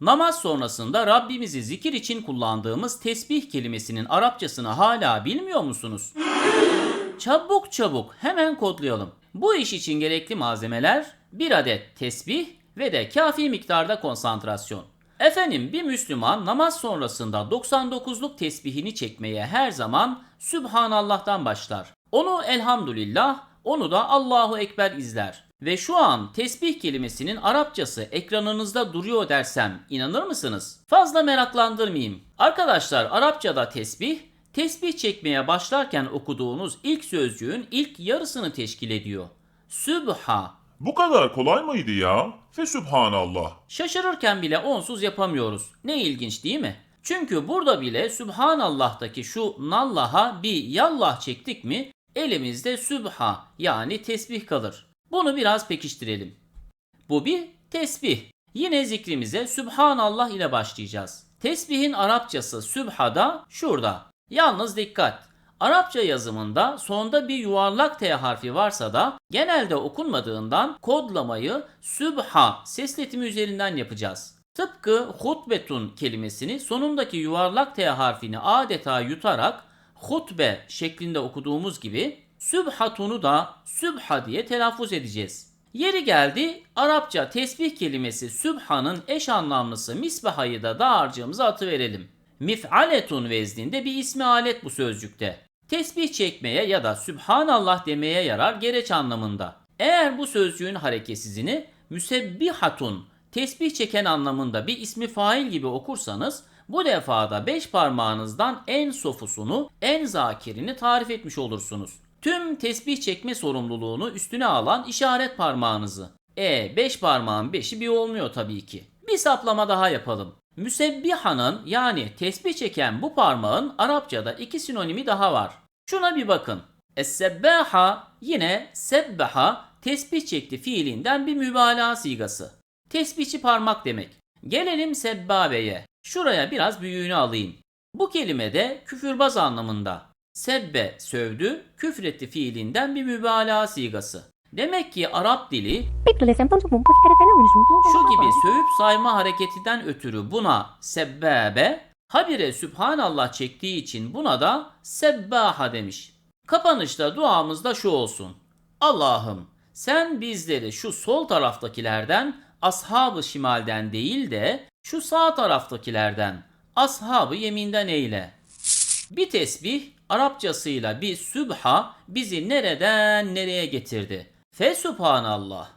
Namaz sonrasında Rabbimizi zikir için kullandığımız tesbih kelimesinin Arapçasını hala bilmiyor musunuz? Çabuk çabuk hemen kodlayalım. Bu iş için gerekli malzemeler bir adet tesbih ve de kafi miktarda konsantrasyon. Efendim bir Müslüman namaz sonrasında 99'luk tesbihini çekmeye her zaman Sübhanallah'tan başlar. Onu elhamdülillah, onu da Allahu Ekber izler. Ve şu an tesbih kelimesinin Arapçası ekranınızda duruyor dersem inanır mısınız? Fazla meraklandırmayayım. Arkadaşlar Arapçada tesbih, tesbih çekmeye başlarken okuduğunuz ilk sözcüğün ilk yarısını teşkil ediyor. Sübha. Bu kadar kolay mıydı ya? Fe Sübhanallah. Şaşırırken bile onsuz yapamıyoruz. Ne ilginç değil mi? Çünkü burada bile Sübhanallah'taki şu nallaha bir yallah çektik mi elimizde sübha yani tesbih kalır. Bunu biraz pekiştirelim. Bu bir tesbih. Yine zikrimize Sübhanallah ile başlayacağız. Tesbihin Arapçası sübhada şurada. Yalnız dikkat. Arapça yazımında sonda bir yuvarlak T harfi varsa da genelde okunmadığından kodlamayı sübha sesletimi üzerinden yapacağız. Tıpkı hutbetun kelimesini sonundaki yuvarlak T harfini adeta yutarak hutbe şeklinde okuduğumuz gibi sübhatunu da sübha diye telaffuz edeceğiz. Yeri geldi Arapça tesbih kelimesi sübhanın eş anlamlısı misbahayı da dağarcığımıza atıverelim. Mif'aletun vezninde bir ismi alet bu sözcükte. Tesbih çekmeye ya da Sübhanallah demeye yarar gereç anlamında. Eğer bu sözcüğün hareketsizini müsebbihatun tesbih çeken anlamında bir ismi fail gibi okursanız bu defada beş parmağınızdan en sofusunu, en zakirini tarif etmiş olursunuz. Tüm tesbih çekme sorumluluğunu üstüne alan işaret parmağınızı. E beş parmağın beşi bir olmuyor tabii ki. Bir saplama daha yapalım. Müsebbihanın yani tesbih çeken bu parmağın Arapçada iki sinonimi daha var. Şuna bir bakın. Es-sebbaha yine sebbaha tesbih çekti fiilinden bir mübalağa sigası. Tesbihçi parmak demek. Gelelim sebbabeye. Şuraya biraz büyüğünü alayım. Bu kelime de küfürbaz anlamında. Sebbe sövdü, küfretti fiilinden bir mübalağa sigası. Demek ki Arap dili şu gibi sövüp sayma hareketinden ötürü buna sebbabe, habire Sübhanallah çektiği için buna da sebbaha demiş. Kapanışta duamız da şu olsun. Allah'ım sen bizleri şu sol taraftakilerden ashab-ı şimalden değil de şu sağ taraftakilerden ashab-ı yeminden eyle. Bir tesbih Arapçasıyla bir sübha bizi nereden nereye getirdi. Fe subhanallah.